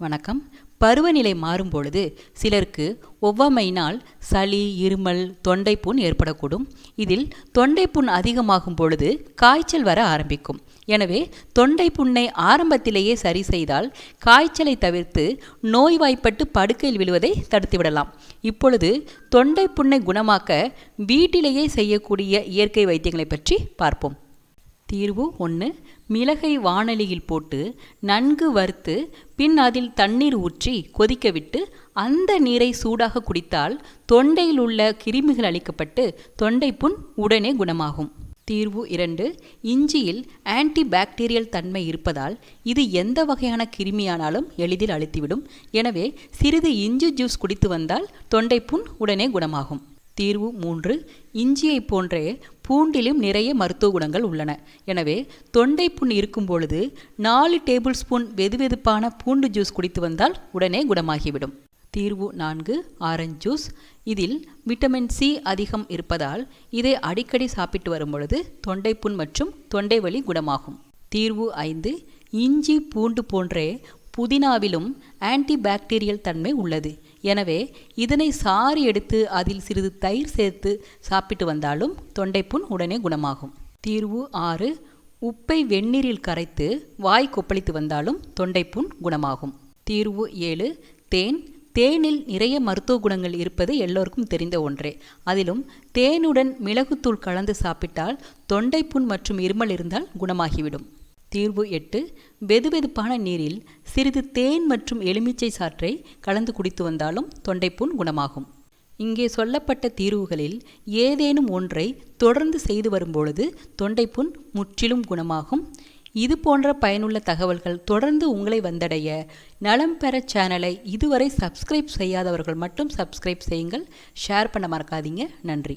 வணக்கம். பருவநிலை மாறும் பொழுது சிலருக்கு ஒவ்வாமையினால் சளி இருமல் தொண்டைப்புண் ஏற்படக்கூடும். இதில் தொண்டைப்புண் அதிகமாகும் பொழுது காய்ச்சல் வர ஆரம்பிக்கும். எனவே தொண்டை புண்ணை ஆரம்பத்திலேயே சரி செய்தால் காய்ச்சலை தவிர்த்து நோய்வாய்ப்பட்டு படுக்கையில் விழுவதை தடுத்துவிடலாம். இப்பொழுது தொண்டை புண்ணை குணமாக்க வீட்டிலேயே செய்யக்கூடிய இயற்கை வைத்தியங்களை பற்றி பார்ப்போம். தீர்வு ஒன்று மிளகை வாணலியில் போட்டு நன்கு வறுத்து பின் அதில் தண்ணீர் ஊற்றி கொதிக்க விட்டு அந்த நீரை சூடாக குடித்தால் தொண்டையில் உள்ள கிருமிகள் தொண்டை புண் உடனே குணமாகும். தீர்வு இரண்டு. இஞ்சியில் ஆன்டி பாக்டீரியல் தன்மை இருப்பதால் இது எந்த வகையான கிருமியானாலும் எளிதில் அழித்துவிடும். எனவே சிறிது இஞ்சி ஜூஸ் குடித்து வந்தால் தொண்டைப்புண் உடனே குணமாகும். தீர்வு மூன்று இஞ்சியை போன்றே பூண்டிலும் நிறைய மருத்துவ குணங்கள் உள்ளன. எனவே தொண்டை புண் இருக்கும் பொழுது நாலு டேபிள் ஸ்பூன் வெதுவெதுப்பான பூண்டு ஜூஸ் குடித்து வந்தால் உடனே குணமாகிவிடும். தீர்வு நான்கு ஆரஞ்சு ஜூஸ். இதில் விட்டமின் சி அதிகம் இருப்பதால் இதை அடிக்கடி சாப்பிட்டு வரும் பொழுது தொண்டைப்புண் மற்றும் தொண்டை வலி குணமாகும். தீர்வு ஐந்து இஞ்சி பூண்டு போன்றே புதினாவிலும் ஆன்டி பாக்டீரியல் தன்மை உள்ளது. எனவே இதனை சாறு எடுத்து அதில் சிறிது தயிர் சேர்த்து சாப்பிட்டு வந்தாலும் தொண்டைப்புண் உடனே குணமாகும். தீர்வு ஆறு உப்பை வெந்நீரில் கரைத்து வாய் கொப்பளித்து வந்தாலும் தொண்டைப்புண் குணமாகும். தீர்வு ஏழு தேன் தேனில் நிறைய மருத்துவ குணங்கள் இருப்பது எல்லோருக்கும் தெரிந்த ஒன்றே. அதிலும் தேனுடன் மிளகுத்தூள் கலந்து சாப்பிட்டால் தொண்டைப்புண் மற்றும் இருமல் இருந்தால் குணமாகிவிடும். தீர்வு எட்டு வெதுவெதுப்பான நீரில் சிறிது தேன் மற்றும் எலுமிச்சை சாற்றை கலந்து குடித்து வந்தாலும் தொண்டைப்புண் குணமாகும். இங்கே சொல்லப்பட்ட தீர்வுகளில் ஏதேனும் ஒன்றை தொடர்ந்து செய்து வரும்பொழுது தொண்டைப்புண் முற்றிலும் குணமாகும். இது போன்ற பயனுள்ள தகவல்கள் தொடர்ந்து உங்களை வந்தடைய நலம் பெற சேனலை இதுவரை சப்ஸ்கிரைப் செய்யாதவர்கள் மட்டும் சப்ஸ்கிரைப் செய்யுங்கள். ஷேர் பண்ண மறக்காதீங்க. நன்றி.